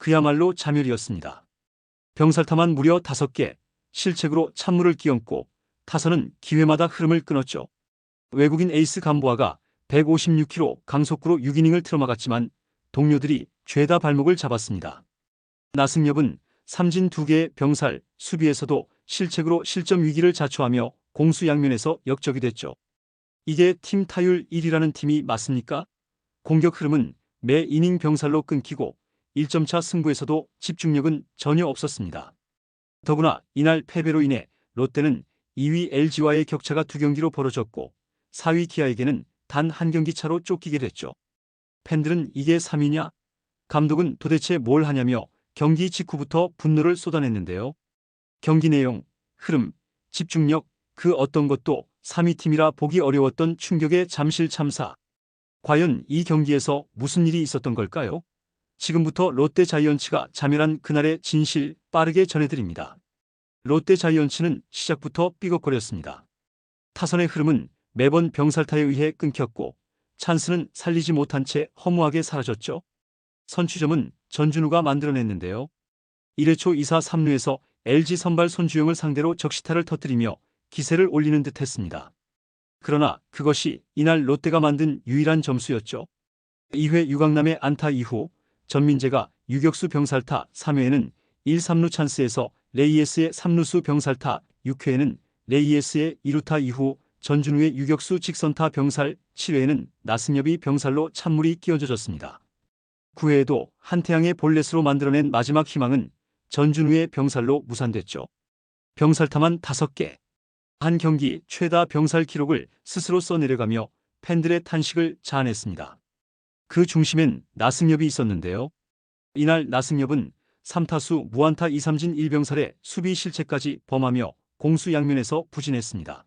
그야말로 자멸이었습니다. 병살타만 무려 5개, 실책으로 찬물을 끼얹고 타선은 기회마다 흐름을 끊었죠. 외국인 에이스 감보아가 156km 강속구로 6이닝을 틀어막았지만 동료들이 죄다 발목을 잡았습니다. 나승엽은 삼진 2개의 병살, 수비에서도 실책으로 실점 위기를 자초하며 공수 양면에서 역적이 됐죠. 이게 팀 타율 1위라는 팀이 맞습니까? 공격 흐름은 매 이닝 병살로 끊기고 1점차 승부에서도 집중력은 전혀 없었습니다. 더구나 이날 패배로 인해 롯데는 2위 LG와의 격차가 두 경기로 벌어졌고 4위 기아에게는 단 한 경기 차로 쫓기게 됐죠. 팬들은 이게 3위냐? 감독은 도대체 뭘 하냐며 경기 직후부터 분노를 쏟아냈는데요. 경기 내용, 흐름, 집중력, 그 어떤 것도 3위 팀이라 보기 어려웠던 충격의 잠실 참사. 과연 이 경기에서 무슨 일이 있었던 걸까요? 지금부터 롯데 자이언츠가 자멸한 그날의 진실 빠르게 전해드립니다. 롯데 자이언츠는 시작부터 삐걱거렸습니다. 타선의 흐름은 매번 병살타에 의해 끊겼고 찬스는 살리지 못한 채 허무하게 사라졌죠. 선취점은 전준우가 만들어냈는데요. 1회 초 2사 3루에서 LG 선발 손주영을 상대로 적시타를 터뜨리며 기세를 올리는 듯 했습니다. 그러나 그것이 이날 롯데가 만든 유일한 점수였죠. 2회 유강남의 안타 이후 전민재가 유격수 병살타 3회에는 1, 3루 찬스에서 레이에스의 3루수 병살타 6회에는 레이에스의 2루타 이후 전준우의 유격수 직선타 병살 7회에는 나승엽이 병살로 찬물이 끼어져졌습니다. 9회에도 한태양의 볼넷으로 만들어낸 마지막 희망은 전준우의 병살로 무산됐죠. 병살타만 5개. 한 경기 최다 병살 기록을 스스로 써내려가며 팬들의 탄식을 자아냈습니다. 그 중심엔 나승엽이 있었는데요. 이날 나승엽은 3타수 무안타 2삼진 1병살에 수비 실책까지 범하며 공수 양면에서 부진했습니다.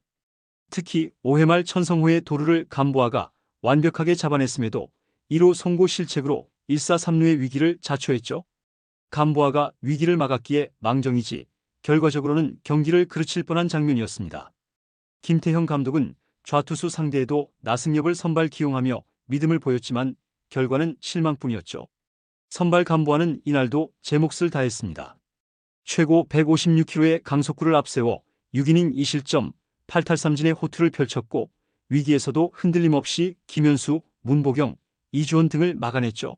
특히 5회 말 천성호의 도루를 감보아가 완벽하게 잡아냈음에도 1호 송고 실책으로 1사 3루의 위기를 자초했죠. 감보아가 위기를 막았기에 망정이지 결과적으로는 경기를 그르칠 뻔한 장면이었습니다. 김태형 감독은 좌투수 상대에도 나승엽을 선발 기용하며 믿음을 보였지만 결과는 실망뿐이었죠. 선발 감보아는 이날도 제 몫을 다했습니다. 최고 156km의 강속구를 앞세워 6이닝 2실점 8탈3진의 호투를 펼쳤고 위기에서도 흔들림 없이 김현수, 문보경, 이주원 등을 막아냈죠.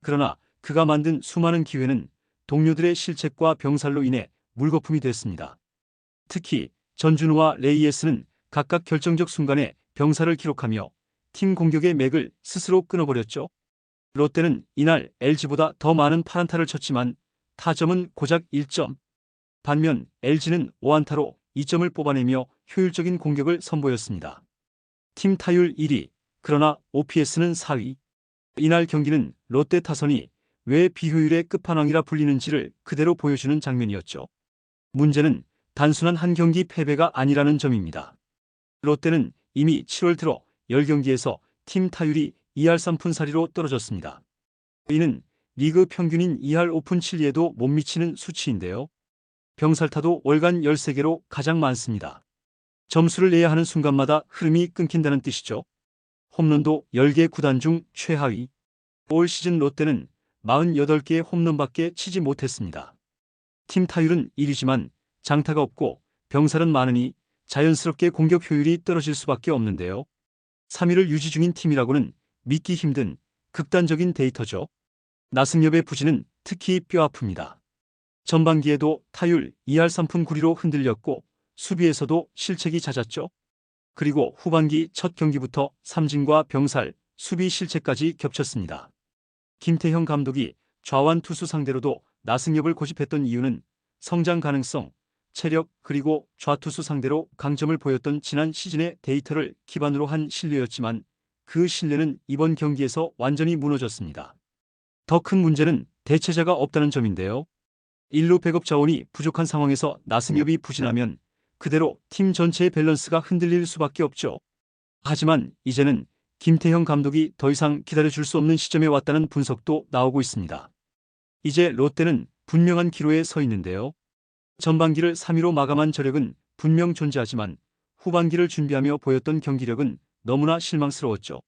그러나 그가 만든 수많은 기회는 동료들의 실책과 병살로 인해 물거품이 됐습니다. 특히 전준우와 레이에스는 각각 결정적 순간에 병살을 기록하며 팀 공격의 맥을 스스로 끊어버렸죠. 롯데는 이날 LG보다 더 많은 파란타를 쳤지만 타점은 고작 1점. 반면 LG는 5안타로 2점을 뽑아내며 효율적인 공격을 선보였습니다. 팀 타율 1위, 그러나 OPS는 4위. 이날 경기는 롯데 타선이 왜 비효율의 끝판왕이라 불리는지를 그대로 보여주는 장면이었죠. 문제는 단순한 한 경기 패배가 아니라는 점입니다. 롯데는 이미 7월 들어 10경기에서 팀 타율이 2할 3푼 사리로 떨어졌습니다. 이는 리그 평균인 2할 5푼 7리에도 못 미치는 수치인데요. 병살타도 월간 13개로 가장 많습니다. 점수를 내야 하는 순간마다 흐름이 끊긴다는 뜻이죠. 홈런도 10개 구단 중 최하위. 올 시즌 롯데는 48개의 홈런밖에 치지 못했습니다. 팀 타율은 1위지만 장타가 없고 병살은 많으니 자연스럽게 공격 효율이 떨어질 수밖에 없는데요. 3위를 유지 중인 팀이라고는 믿기 힘든 극단적인 데이터죠. 나승엽의 부진은 특히 뼈아픕니다. 전반기에도 타율 2할 3푼 9리로 흔들렸고 수비에서도 실책이 잦았죠. 그리고 후반기 첫 경기부터 삼진과 병살, 수비 실책까지 겹쳤습니다. 김태형 감독이 좌완 투수 상대로도 나승엽을 고집했던 이유는 성장 가능성, 체력 그리고 좌투수 상대로 강점을 보였던 지난 시즌의 데이터를 기반으로 한 신뢰였지만 그 신뢰는 이번 경기에서 완전히 무너졌습니다. 더 큰 문제는 대체자가 없다는 점인데요. 1루 백업 자원이 부족한 상황에서 나승엽이 부진하면 그대로 팀 전체의 밸런스가 흔들릴 수밖에 없죠. 하지만 이제는 김태형 감독이 더 이상 기다려줄 수 없는 시점에 왔다는 분석도 나오고 있습니다. 이제 롯데는 분명한 기로에 서 있는데요. 전반기를 3위로 마감한 저력은 분명 존재하지만 후반기를 준비하며 보였던 경기력은 너무나 실망스러웠죠.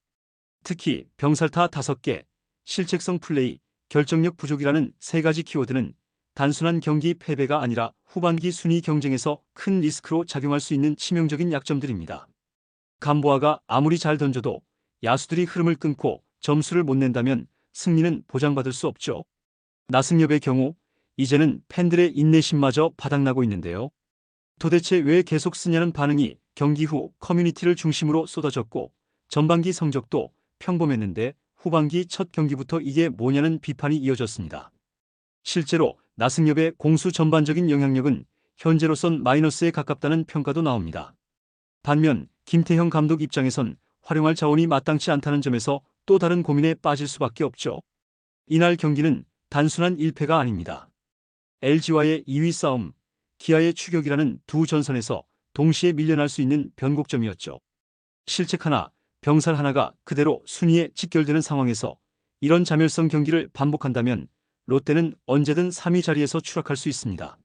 특히 병살타 5개, 실책성 플레이, 결정력 부족이라는 세 가지 키워드는 단순한 경기 패배가 아니라 후반기 순위 경쟁에서 큰 리스크로 작용할 수 있는 치명적인 약점들입니다. 감보아가 아무리 잘 던져도 야수들이 흐름을 끊고 점수를 못 낸다면 승리는 보장받을 수 없죠. 나승엽의 경우 이제는 팬들의 인내심마저 바닥나고 있는데요. 도대체 왜 계속 쓰냐는 반응이 경기 후 커뮤니티를 중심으로 쏟아졌고 전반기 성적도 평범했는데 후반기 첫 경기부터 이게 뭐냐는 비판이 이어졌습니다. 실제로 나승엽의 공수 전반적인 영향력은 현재로선 마이너스에 가깝다는 평가도 나옵니다. 반면 김태형 감독 입장에선 활용할 자원이 마땅치 않다는 점에서 또 다른 고민에 빠질 수밖에 없죠. 이날 경기는 단순한 1패가 아닙니다. LG와의 2위 싸움, 기아의 추격이라는 두 전선에서 동시에 밀려날 수 있는 변곡점이었죠. 실책 하나, 병살 하나가 그대로 순위에 직결되는 상황에서 이런 자멸성 경기를 반복한다면 롯데는 언제든 3위 자리에서 추락할 수 있습니다.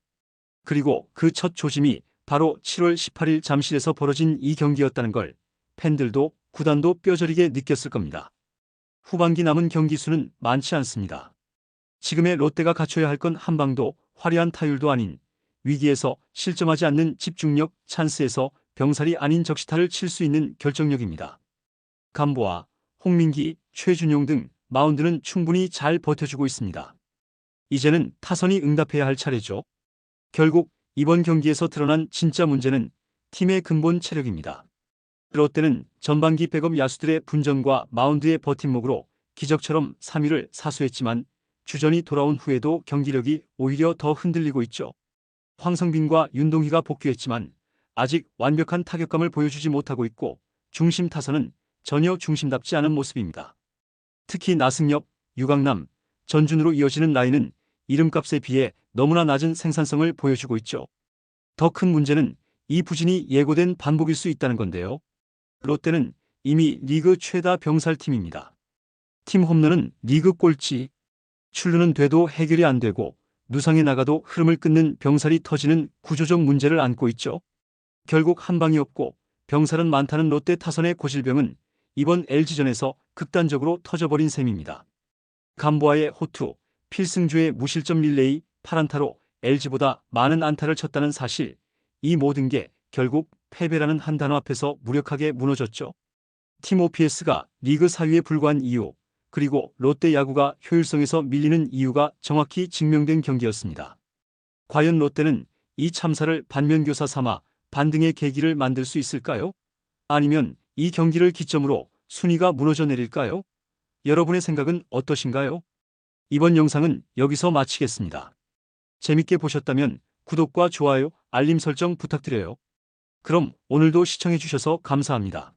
그리고 그 첫 조짐이 바로 7월 18일 잠실에서 벌어진 이 경기였다는 걸 팬들도 구단도 뼈저리게 느꼈을 겁니다. 후반기 남은 경기 수는 많지 않습니다. 지금의 롯데가 갖춰야 할 건 한방도 화려한 타율도 아닌 위기에서 실점하지 않는 집중력 찬스에서 병살이 아닌 적시타를 칠 수 있는 결정력입니다. 감보아, 홍민기, 최준용 등 마운드는 충분히 잘 버텨주고 있습니다. 이제는 타선이 응답해야 할 차례죠. 결국 이번 경기에서 드러난 진짜 문제는 팀의 근본 체력입니다. 롯데는 전반기 백업 야수들의 분전과 마운드의 버팀목으로 기적처럼 3위를 사수했지만 주전이 돌아온 후에도 경기력이 오히려 더 흔들리고 있죠. 황성빈과 윤동희가 복귀했지만 아직 완벽한 타격감을 보여주지 못하고 있고 중심 타선은 전혀 중심답지 않은 모습입니다. 특히 나승엽, 유강남, 전준으로 이어지는 라인은 이름값에 비해 너무나 낮은 생산성을 보여주고 있죠. 더 큰 문제는 이 부진이 예고된 반복일 수 있다는 건데요. 롯데는 이미 리그 최다 병살팀입니다. 팀 홈런은 리그 꼴찌, 출루는 돼도 해결이 안 되고 누상에 나가도 흐름을 끊는 병살이 터지는 구조적 문제를 안고 있죠. 결국 한 방이 없고 병살은 많다는 롯데 타선의 고질병은 이번 LG전에서 극단적으로 터져버린 셈입니다. 감보아의 호투, 필승주의 무실점 릴레이, 파란타로 LG보다 많은 안타를 쳤다는 사실, 이 모든 게 결국 패배라는 한 단어 앞에서 무력하게 무너졌죠. 팀 OPS가 리그 4위에 불과한 이유, 그리고 롯데 야구가 효율성에서 밀리는 이유가 정확히 증명된 경기였습니다. 과연 롯데는 이 참사를 반면교사 삼아 반등의 계기를 만들 수 있을까요? 아니면 이 경기를 기점으로 순위가 무너져 내릴까요? 여러분의 생각은 어떠신가요? 이번 영상은 여기서 마치겠습니다. 재밌게 보셨다면 구독과 좋아요, 알림 설정 부탁드려요. 그럼 오늘도 시청해주셔서 감사합니다.